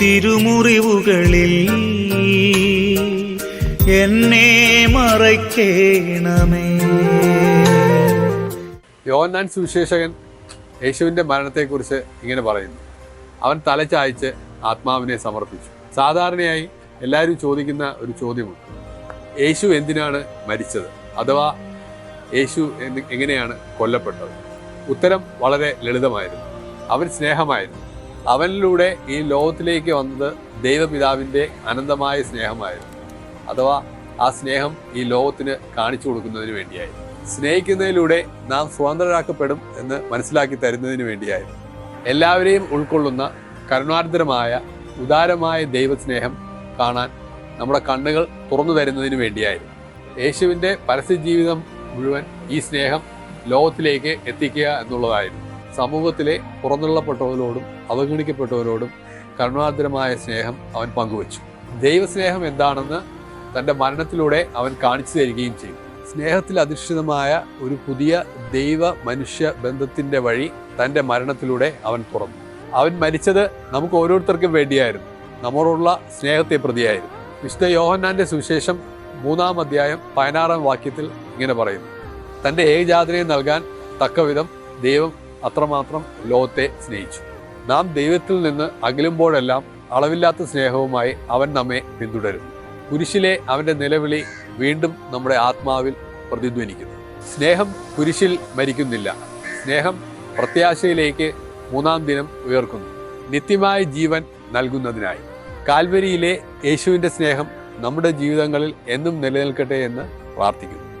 തിരുമുറിവുകളിൽ എന്നെ മറയ്ക്കേണമേ. യോഹന്നാൻ സുവിശേഷകൻ യേശുവിന്റെ മരണത്തെക്കുറിച്ച് ഇങ്ങനെ പറയുന്നു. അവൻ തലച്ചായ്ച്ച് ആത്മാവിനെ സമർപ്പിച്ചു. സാധാരണയായി എല്ലാവരും ചോദിക്കുന്ന ഒരു ചോദ്യമുണ്ട്. യേശു എന്തിനാണ് മരിച്ചത്? അഥവാ യേശു എങ്ങനെയാണ് കൊല്ലപ്പെട്ടത്? ഉത്തരം വളരെ ലളിതമായിരുന്നു. അവൻ സ്നേഹമായിരുന്നു. അവനിലൂടെ ഈ ലോകത്തിലേക്ക് വന്നത് ദൈവപിതാവിന്റെ അനന്തമായ സ്നേഹമായിരുന്നു. അഥവാ ആ സ്നേഹം ഈ ലോകത്തിന് കാണിച്ചു കൊടുക്കുന്നതിന് വേണ്ടിയായിരുന്നു. സ്നേഹിക്കുന്നതിലൂടെ നാം സ്വതന്ത്രരാക്കപ്പെടും എന്ന് മനസ്സിലാക്കി തരുന്നതിന് വേണ്ടിയായിരുന്നു. എല്ലാവരെയും ഉൾക്കൊള്ളുന്ന കരുണാർദ്രമായ ഉദാരമായ ദൈവസ്നേഹം കാണാൻ നമ്മുടെ കണ്ണുകൾ തുറന്നു തരുന്നതിന് വേണ്ടിയായിരുന്നു. യേശുവിന്റെ പരസ്യ ജീവിതം മുഴുവൻ ഈ സ്നേഹം ലോകത്തിലേക്ക് എത്തിക്കുക എന്നുള്ളതായിരുന്നു. സമൂഹത്തിലെ പുറന്തള്ളപ്പെട്ടവരോടും അവഗണിക്കപ്പെട്ടവരോടും കരുണാർദ്രമായ സ്നേഹം അവൻ പങ്കുവച്ചു. ദൈവസ്നേഹം എന്താണെന്ന് തന്റെ മരണത്തിലൂടെ അവൻ കാണിച്ചു തരികയും ചെയ്തു. സ്നേഹത്തിൽ അധിഷ്ഠിതമായ ഒരു പുതിയ ദൈവ മനുഷ്യ ബന്ധത്തിന്റെ വഴി തന്റെ മരണത്തിലൂടെ അവൻ തുറന്നു അവൻ മരിച്ചത് നമുക്ക് ഓരോരുത്തർക്കും വേണ്ടിയായിരുന്നു. നമ്മളോടുള്ള സ്നേഹത്തെ പ്രതിയായിരുന്നു. വിശുദ്ധ യോഹന്നാന്റെ സുവിശേഷം മൂന്നാം അധ്യായം പതിനാറാം വാക്യത്തിൽ ഇങ്ങനെ പറയുന്നു. തന്റെ ഏകജാതനെ നൽകാൻ തക്കവിധം ദൈവം അത്രമാത്രം ലോകത്തെ സ്നേഹിച്ചു. നാം ദൈവത്തിൽ നിന്ന് അകലുമ്പോഴെല്ലാം അളവില്ലാത്ത സ്നേഹവുമായി അവൻ നമ്മെ പിന്തുടരുന്നു കുരിശിലെ അവന്റെ നിലവിളി വീണ്ടും നമ്മുടെ ആത്മാവിൽ പ്രതിധ്വനിക്കുന്നു. സ്നേഹം കുരിശിൽ മരിക്കുന്നില്ല. സ്നേഹം പ്രത്യാശയിലേക്ക് മൂന്നാം ദിനം ഉയർക്കുന്നു. നിത്യമായ ജീവൻ നൽകുന്നതിനായി. കാൽവരിയിലെ യേശുവിന്റെ സ്നേഹം നമ്മുടെ ജീവിതങ്ങളിൽ എന്നും നിലനിൽക്കട്ടെ എന്ന് പ്രാർത്ഥിക്കുന്നു.